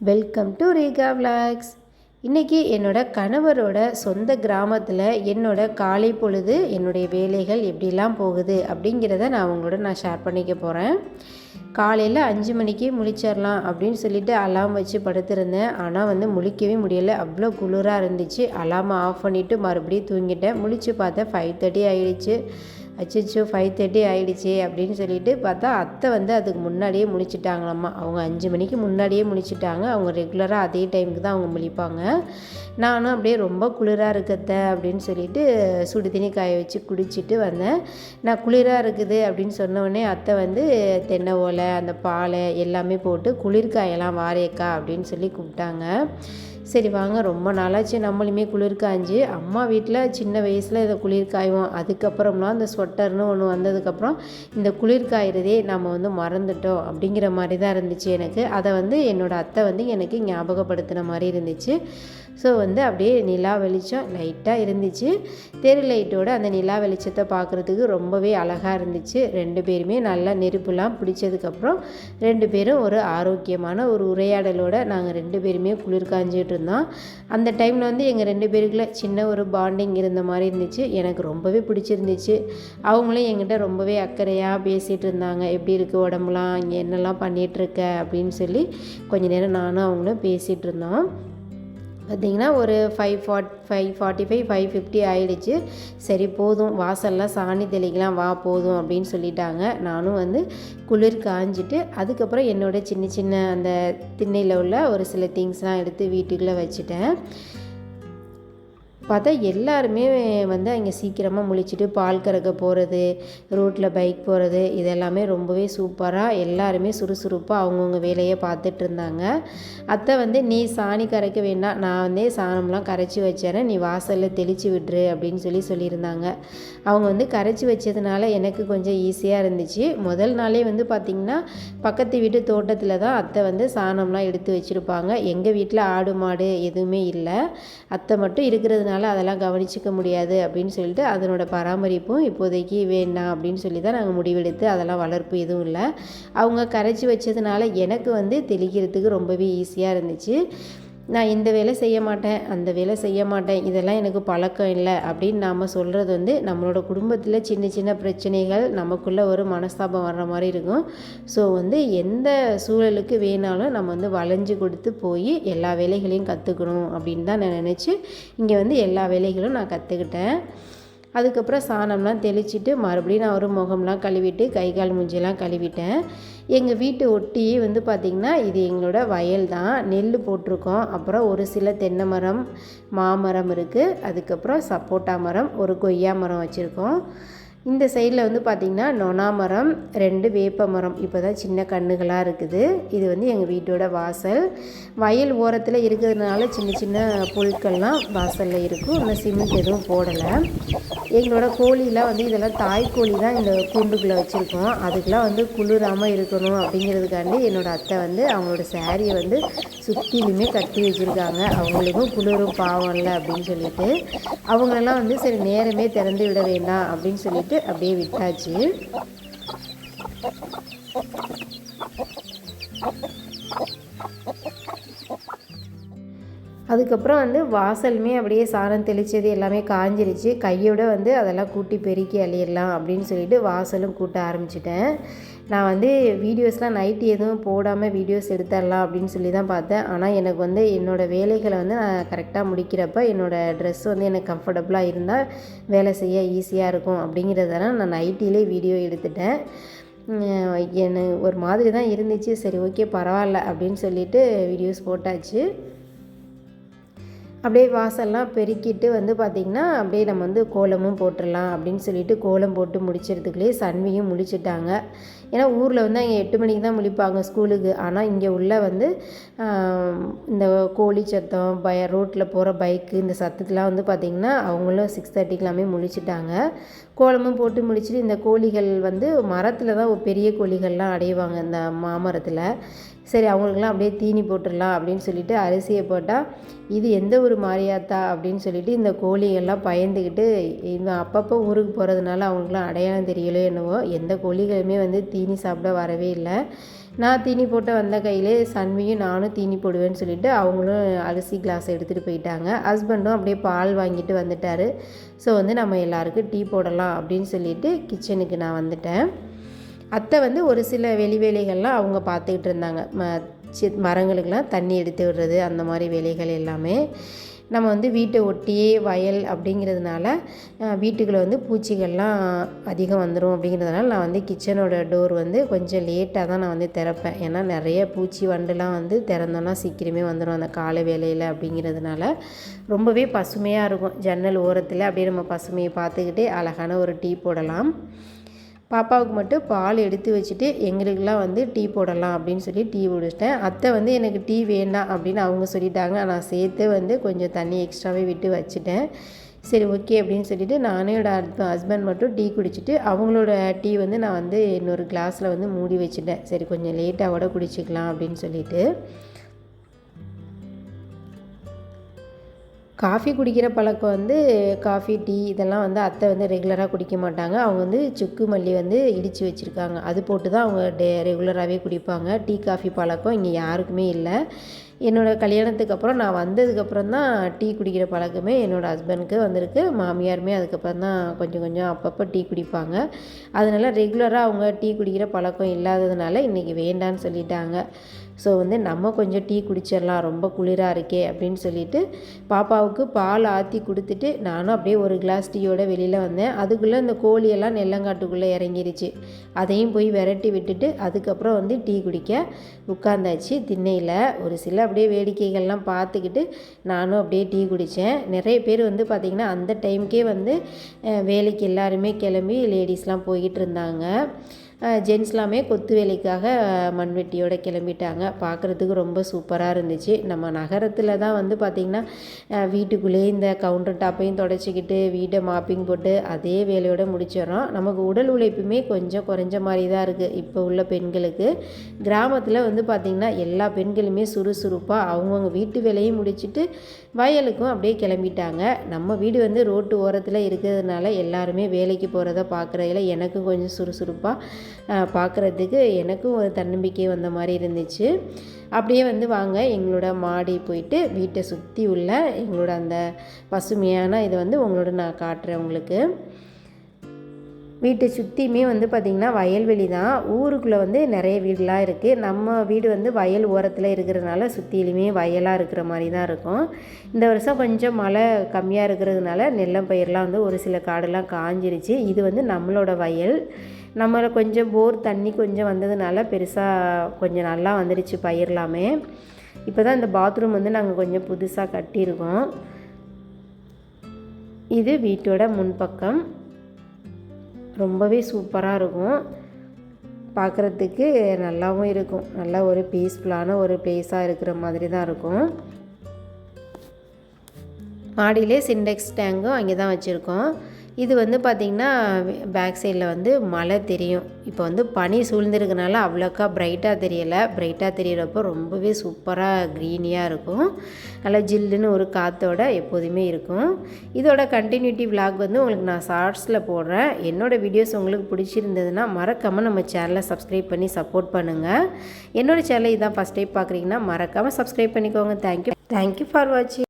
Welcome to Reeka vlogs இன்றைக்கி என்னோட கணவரோட சொந்த கிராமத்தில் என்னோட காலை பொழுது என்னுடைய வேலைகள் எப்படிலாம் போகுது அப்படிங்கிறத நான் உங்களோட நான் ஷேர் பண்ணிக்க போகிறேன் காலையில் அஞ்சு மணிக்கு முழிச்சிடலாம் அப்படின்னு சொல்லிட்டு அலாம் வச்சு படுத்திருந்தேன். ஆனால் வந்து முழிக்கவே முடியலை. அவ்வளோ குளிராக இருந்துச்சு. அலாமை ஆஃப் பண்ணிவிட்டு மறுபடியும் தூங்கிட்டேன். முழிச்சு பார்த்தேன் ஃபைவ் தேர்ட்டி ஆகிடுச்சு அச்சோ ஃபைவ் தேர்ட்டி ஆகிடுச்சி அப்படின்னு சொல்லிட்டு பார்த்தா அத்தை வந்து அதுக்கு முன்னாடியே முழிச்சிட்டாங்களாம்மா. அவங்க அஞ்சு மணிக்கு முன்னாடியே முழிச்சிட்டாங்க. அவங்க ரெகுலராக அதே டைமுக்கு தான் அவங்க முழிப்பாங்க. நானும் அப்படியே ரொம்ப குளிராக இருக்கத்த அப்படின்னு சொல்லிட்டு சுடு தண்ணி காய வச்சு குடிச்சிட்டு வந்தேன். நான் குளிராக இருக்குது அப்படின்னு சொன்ன அத்தை வந்து தென்னை ஓலை அந்த பாலை எல்லாமே போட்டு குளிர்காயெல்லாம் வாரேக்கா அப்படின்னு சொல்லி கூப்பிட்டாங்க. சரி வாங்க ரொம்ப நாளாச்சு நம்மளுமே குளிர் காய்ஞ்சி அம்மா வீட்டில் சின்ன வயசில் இதை குளிர் காய்வோம் அதுக்கப்புறம்லாம் அந்த ஸ்வெட்டர்னு ஒன்று வந்ததுக்கப்புறம் இந்த குளிர்காயிறதே நம்ம வந்து மறந்துட்டோம் அப்படிங்கிற மாதிரி தான் இருந்துச்சு எனக்கு. அதை வந்து என்னோடய அத்தை வந்து எனக்கு ஞாபகப்படுத்தின மாதிரி இருந்துச்சு. ஸோ வந்து அப்படியே நிலா வெளிச்சம் லைட்டாக இருந்துச்சு. தெரு லைட்டோட அந்த நிலா வெளிச்சத்தை பார்க்குறதுக்கு ரொம்பவே அழகாக இருந்துச்சு. ரெண்டு பேருமே நல்லா நெருப்புலாம் பிடிச்சதுக்கப்புறம் ரெண்டு பேரும் ஒரு ஆரோக்கியமான ஒரு உரையாடலோட நாங்கள் ரெண்டு பேருமே குளிர் காஞ்சிட்டு இருந்தோம். அந்த டைமில் வந்து எங்கள் ரெண்டு பேருக்குள்ள சின்ன ஒரு பாண்டிங் இருந்த மாதிரி இருந்துச்சு. எனக்கு ரொம்பவே பிடிச்சிருந்துச்சு. அவங்களும் எங்கிட்ட ரொம்பவே அக்கறையாக பேசிகிட்டு இருந்தாங்க. எப்படி இருக்குது உடம்புலாம்? இங்கே என்னெல்லாம் பண்ணிகிட்ருக்க அப்படின்னு சொல்லி கொஞ்ச நேரம் நானும் அவங்களும் பேசிகிட்டு இருந்தோம். பார்த்திங்கன்னா ஒரு five forty five forty five five fifty ஆகிடுச்சு சரி போதும். வாசல்லாம் சாணி தெளிக்கலாம் வா போதும் அப்படின்னு சொல்லிட்டாங்க. நானும் வந்து குளிர் காஞ்சிட்டு அதுக்கப்புறம் என்னோடய சின்ன சின்ன அந்த திண்ணையில் உள்ள ஒரு சில திங்ஸ்லாம் எடுத்து வீட்டுக்குள்ளே வச்சுட்டேன். பார்த்தா எல்லாருமே வந்து அங்கே சீக்கிரமாக முழிச்சிட்டு பால் கறக்க போகிறது ரோட்டில் பைக் போகிறது இதெல்லாமே ரொம்பவே சூப்பராக எல்லாருமே சுறுசுறுப்பாக அவங்கவுங்க வேலையை பார்த்துட்டு இருந்தாங்க. அத்தை வந்து நீ சாணி கரைக்க வேண்டாம் நான் வந்து சாணம்லாம் கரைச்சி வச்சேறேன் நீ வாசலில் தெளித்து விட்ரு அப்படின்னு சொல்லி சொல்லியிருந்தாங்க. அவங்க வந்து கரைச்சி வச்சதுனால எனக்கு கொஞ்சம் ஈஸியாக இருந்துச்சு. முதல் நாளே வந்து பார்த்திங்கன்னா பக்கத்து வீட்டு தோட்டத்தில் தான் அத்தை வந்து சாணம்லாம் எடுத்து வச்சுருப்பாங்க. எங்கள் வீட்டில் ஆடு மாடு எதுவுமே இல்லை. அத்தை மட்டும் இருக்கிறதுனால அதெல்லாம் கவனிச்சிக்க முடியாது அப்படின்னு சொல்லிட்டு அதனோட பராமரிப்பும் இப்போதைக்கு வேண்டாம் அப்படின்னு சொல்லி தான் நாங்கள் முடிவெடுத்து அதெல்லாம் வளர்ப்பு எதுவும் இல்லை. அவங்க கரைச்சி வச்சதுனால எனக்கு வந்து தெளிக்கிறதுக்கு ரொம்பவே ஈஸியாக இருந்துச்சு. நான் இந்த வேலை செய்ய மாட்டேன் அந்த வேலை செய்ய மாட்டேன் இதெல்லாம் எனக்கு பழக்கம் இல்லை அப்படின்னு நாம் சொல்கிறது வந்து நம்மளோட குடும்பத்தில் சின்ன சின்ன பிரச்சனைகள் நமக்குள்ளே ஒரு மனஸ்தாபம் வர்ற மாதிரி இருக்கும். ஸோ வந்து எந்த சூழலுக்கு வேணாலும் நம்ம வந்து வளைஞ்சு கொடுத்து போய் எல்லா வேலைகளையும் கற்றுக்கணும் அப்படின்னு தான் நான் நினச்சி இங்கே வந்து எல்லா வேலைகளும் நான் கற்றுக்கிட்டேன் அதுக்கப்புறம் சாணம்லாம் தெளிச்சிட்டு மறுபடியும் நான் ஒரு முகம்லாம் கழுவிட்டு கை கால் மூஞ்சிலாம் கழுவிட்டேன். எங்கள் வீட்டு ஒட்டியே வந்து பார்த்திங்கன்னா இது எங்களோட வயல் தான். நெல் போட்டிருக்கோம். அப்புறம் ஒரு சில தென்னை மரம் மாமரம் இருக்குது அதுக்கப்புறம் சப்போட்டா மரம் ஒரு கொய்யா மரம் வச்சுருக்கோம். இந்த சைடில் வந்து பார்த்திங்கன்னா நொனா மரம் ரெண்டு வேப்ப மரம். இப்போ தான் சின்ன கண்ணுகளாக இருக்குது. இது வந்து எங்கள் வீட்டோட வாசல். வயல் ஓரத்தில் இருக்கிறதுனால சின்ன சின்ன பொருட்கள்லாம் வாசலில் இருக்கும். ஆனால் சிமெண்ட் எதுவும் போடலை. எங்களோட கோழிலாம் வந்து இதெல்லாம் தாய் கோழி தான் இந்த கூண்டுக்குள்ளே வச்சுருக்கோம். அதுக்கெலாம் வந்து குளிராமல் இருக்கணும் அப்படிங்கிறதுக்காண்டி என்னோடய அத்தை வந்து அவங்களோட சேரீயை வந்து சுற்றிலுமே கட்டி வச்சுருக்காங்க. அவங்களுக்கும் குளிரும் பாவம் இல்லை அப்படின்னு சொல்லிட்டு. அவங்களெல்லாம் வந்து சரி நேரமே திறந்து விட வேண்டாம் அப்படின்னு சொல்லிட்டு அப்படியே விட்டாச்சு. அதுக்கப்புறம் வந்து வாசலுமே அப்படியே சாணம் தெளித்தது எல்லாமே காஞ்சிருச்சு. கையோட வந்து அதெல்லாம் கூட்டி பெருக்கி அழியிடலாம் அப்படின்னு சொல்லிட்டு வாசலும் கூட்ட ஆரம்பிச்சிட்டேன். நான் வந்து வீடியோஸ்லாம் நைட்டு எதுவும் போடாமல் வீடியோஸ் எடுத்துடலாம் அப்படின்னு சொல்லி தான் பார்த்தேன். ஆனால் எனக்கு வந்து என்னோடய வேலைகளை வந்து நான் கரெக்டாக முடிக்கிறப்ப என்னோடய ட்ரெஸ் வந்து எனக்கு கம்ஃபர்டபுளாக இருந்தால் வேலை செய்ய ஈஸியாக இருக்கும் அப்படிங்கிறதெல்லாம் நான் நைட்டிலே வீடியோ எடுத்துட்டேன். என்ன ஒரு மாதிரி தான் இருந்துச்சு. சரி ஓகே பரவாயில்ல அப்படின்னு சொல்லிட்டு வீடியோஸ் போட்டாச்சு. அப்படியே வாசல்லாம் பெருக்கிட்டு வந்து பார்த்திங்கன்னா அப்படியே நம்ம வந்து கோலமும் போட்டுடலாம் அப்படின்னு சொல்லிட்டு கோலம் போட்டு முடிச்சிறதுக்குள்ளேயே சன்வியும் முடிச்சிட்டாங்க ஏன்னா ஊரில் வந்து அங்கே எட்டு மணிக்கு தான் முழிப்பாங்க ஸ்கூலுக்கு. ஆனால் இங்கே உள்ள வந்து இந்த கோழி சத்தம் பய ரோட்டில் போகிற பைக்கு இந்த சத்தத்தெலாம் வந்து பார்த்திங்கன்னா அவங்களும் சிக்ஸ் தேர்ட்டிக்கெல்லாமே முழிச்சிட்டாங்க. கோலமும் போட்டு முடிச்சுட்டு இந்த கோழிகள் வந்து மரத்தில் தான் பெரிய கோழிகள்லாம் அடைவாங்க இந்த மாமரத்தில். சரி அவங்களுக்குலாம் அப்படியே தீனி போட்டுடலாம் அப்படின்னு சொல்லிட்டு அரிசியை போட்டால் இது எந்த ஒரு மாரியாத்தா அப்படின்னு சொல்லிட்டு இந்த கோழிகள்லாம் பயந்துக்கிட்டு இவன் அப்பப்போ ஊருக்கு போகிறதுனால அவங்களுக்குலாம் அடையாளம் தெரியலையோ என்னவோ எந்த கோழிகளுமே வந்து தீ தீனி சாப்பிட வரவே இல்லை. நான் தீனி போட்டு வந்த கையிலே சன்வியும் நானும் தீனி போடுவேன்னு சொல்லிட்டு அவங்களும் அரிசி கிளாஸ் எடுத்துகிட்டு போயிட்டாங்க. ஹஸ்பண்டும் அப்படியே பால் வாங்கிட்டு வந்துட்டார். ஸோ வந்து நம்ம எல்லாருக்கும் டீ போடலாம் அப்படின்னு சொல்லிட்டு கிச்சனுக்கு நான் வந்துட்டேன். அத்தை வந்து ஒரு சில வெளி வேலைகள்லாம் அவங்க பார்த்துக்கிட்டு இருந்தாங்க. ம சி மரங்களுக்கெல்லாம் தண்ணி எடுத்து விடுறது அந்த மாதிரி வேலைகள் எல்லாமே. நம்ம வந்து வீட்டை ஒட்டியே வயல் அப்படிங்கிறதுனால வீட்டுக்குள்ளே வந்து பூச்சிகள்லாம் அதிகம் வந்துடும் அப்படிங்கிறதுனால நான் வந்து கிச்சனோட டோர் வந்து கொஞ்சம் லேட்டாக தான் நான் வந்து திறப்பேன். ஏன்னா நிறைய பூச்சி வண்டுலாம் வந்து திறந்தோன்னா சீக்கிரமே வந்துடும் அந்த காலை வேலையில் அப்படிங்கிறதுனால. ரொம்பவே பசுமையாக இருக்கும். ஜன்னல் ஓரத்தில் அப்படியே நம்ம பசுமையை பார்த்துக்கிட்டே அழகான ஒரு டீ போடலாம். பாப்பாவுக்கு மட்டும் பால் எடுத்து வச்சுட்டு எங்களுக்கெல்லாம் வந்து டீ போடலாம் அப்படின்னு சொல்லி டீ குடிச்சிட்டேன். அத்தை வந்து எனக்கு டீ வேண்டாம் அப்படின்னு அவங்க சொல்லிட்டாங்க. நான் சேர்த்து வந்து கொஞ்சம் தண்ணி எக்ஸ்ட்ராவே விட்டு வச்சுட்டேன். சரி ஓகே அப்படின்னு சொல்லிட்டு நானே என்னோட ஹஸ்பண்ட் மட்டும் டீ குடிச்சிட்டு அவங்களோட டீ வந்து நான் வந்து இன்னொரு கிளாஸில் வந்து மூடி வச்சுட்டேன். சரி கொஞ்சம் லேட்டாக கூட குடிச்சிக்கலாம் அப்படின்னு சொல்லிட்டு. காஃபி குடிக்கிற பழக்கம் வந்து காஃபி டீ இதெல்லாம் வந்து அத்தை வந்து ரெகுலராக குடிக்க மாட்டாங்க. அவங்க வந்து சுக்கு மல்லி வந்து இடித்து வச்சுருக்காங்க. அது போட்டு தான் அவங்க டே ரெகுலராகவே குடிப்பாங்க. டீ காஃபி பழக்கம் இங்கே யாருக்குமே இல்லை. என்னோடய கல்யாணத்துக்கு அப்புறம் நான் வந்ததுக்கப்புறம் தான் டீ குடிக்கிற பழக்கமே என்னோடய ஹஸ்பண்டுக்கு வந்திருக்கு. மாமியாருமே அதுக்கப்புறம் தான் கொஞ்சம் கொஞ்சம் அப்பப்போ டீ குடிப்பாங்க. அதனால் ரெகுலராக அவங்க டீ குடிக்கிற பழக்கம் இல்லாததுனால இன்றைக்கி வேண்டான்னு சொல்லிட்டாங்க. ஸோ வந்து நம்ம கொஞ்சம் டீ குடிச்சிடலாம் ரொம்ப குளிராக இருக்கே அப்படின்னு சொல்லிட்டு பாப்பாவுக்கு பால் ஆற்றி கொடுத்துட்டு நானும் அப்படியே ஒரு கிளாஸ் டீயோட வெளியில் வந்தேன். அதுக்குள்ளே இந்த கோழியெல்லாம் நெல்லங்காட்டுக்குள்ளே இறங்கிருச்சு. அதையும் போய் விரட்டி விட்டுட்டு அதுக்கப்புறம் வந்து டீ குடிக்க உட்காந்தாச்சு. திண்ணையில் ஒரு சில அப்படியே வேடிக்கைகள்லாம் பார்த்துக்கிட்டு நானும் அப்படியே டீ குடித்தேன் நிறைய பேர் வந்து பார்த்திங்கன்னா அந்த டைம்க்கே வந்து வேலைக்கு எல்லாருமே கிளம்பி லேடிஸ்லாம் போய்கிட்டு இருந்தாங்க. ஜென்ஸ்லாமே கொத்து வேலைக்காக மண்வெட்டியோட கிளம்பிட்டாங்க. பார்க்குறதுக்கு ரொம்ப சூப்பராக இருந்துச்சு. நம்ம நகரத்தில் தான் வந்து பார்த்திங்கன்னா வீட்டுக்குள்ளேயே இந்த கவுண்டர் டாப்பையும் தொடச்சிக்கிட்டு வீட்டை மாப்பிங் போட்டு அதே வேலையோடு முடிச்சிடறோம். நமக்கு உடல் உழைப்புமே கொஞ்சம் குறைஞ்ச மாதிரி தான் இருக்குது இப்போ உள்ள பெண்களுக்கு கிராமத்தில் வந்து பார்த்திங்கன்னா எல்லா பெண்களுமே சுறுசுறுப்பாக அவங்கவுங்க வீட்டு வேலையும் முடிச்சுட்டு வயலுக்கும் அப்படியே கிளம்பிட்டாங்க. நம்ம வீடு வந்து ரோட்டு ஓரத்தில் இருக்கிறதுனால எல்லாருமே வேலைக்கு போகிறத பார்க்குறதுல எனக்கும் கொஞ்சம் சுறுசுறுப்பாக பார்க்குறதுக்கு எனக்கும் ஒரு தன்னம்பிக்கை வந்த மாதிரி இருந்துச்சு. அப்படியே வந்து வாங்க எங்களோட மாடி போயிட்டு வீட்டை சுற்றி உள்ள எங்களோட அந்த பசுமையான இதை வந்து உங்களோட நான் காட்டுறேன் உங்களுக்கு. வீட்டை சுற்றியுமே வந்து பார்த்திங்கன்னா வயல்வெளி தான். ஊருக்குள்ளே வந்து நிறைய வீடுலாம் இருக்குது நம்ம வீடு வந்து வயல் ஓரத்தில் இருக்கிறதுனால சுற்றிலுமே வயலாக இருக்கிற மாதிரி தான் இருக்கும். இந்த வருஷம் கொஞ்சம் மழை கம்மியாக இருக்கிறதுனால நெல்லம் பயிரெலாம் வந்து ஒரு சில காடெல்லாம் காஞ்சிருச்சு. இது வந்து நம்மளோட வயல். நம்மளை கொஞ்சம் போர் தண்ணி கொஞ்சம் வந்ததுனால பெருசாக கொஞ்சம் நல்லா வந்துடுச்சு பயிர்லாமே. இப்போ தான் இந்த பாத்ரூம் வந்து நாங்கள் கொஞ்சம் புதுசாக கட்டியிருக்கோம். இது வீட்டோட முன்பக்கம். ரொம்பவே சூப்பராக இருக்கும். பார்க்குறதுக்கு நல்லாவும் இருக்கும். நல்ல ஒரு பீஸ்ஃபுல்லான ஒரு பிளேஸாக இருக்கிற மாதிரி தான் இருக்கும். மாடியிலே சிண்டெக்ஸ் டேங்கும் அங்கே தான் வச்சுருக்கோம். இது வந்து பார்த்திங்கன்னா பேக் சைடில் வந்து மழை தெரியும். இப்போ வந்து பனி சூழ்ந்திருக்கனால அவ்வளோக்கா பிரைட்டாக தெரியலை. பிரைட்டாக தெரியறப்போ ரொம்பவே சூப்பராக க்ரீனியாக இருக்கும். நல்லா ஜில்லுன்னு ஒரு காற்றோட எப்போதுமே இருக்கும். இதோட கண்டினியூட்டி விலாக் வந்து உங்களுக்கு நான் ஷார்ட்ஸில் போடுறேன். என்னோடய வீடியோஸ் உங்களுக்கு பிடிச்சிருந்ததுன்னா மறக்காமல் நம்ம சேனலை சப்ஸ்கிரைப் பண்ணி சப்போர்ட் பண்ணுங்கள் என்னோடய சேனலை இதான் ஃபஸ்ட் டைம் பார்க்குறீங்கன்னா மறக்காமல் சப்ஸ்கிரைப் பண்ணிக்கோங்க. தேங்க்யூ தேங்க்யூ ஃபார் வாட்சிங்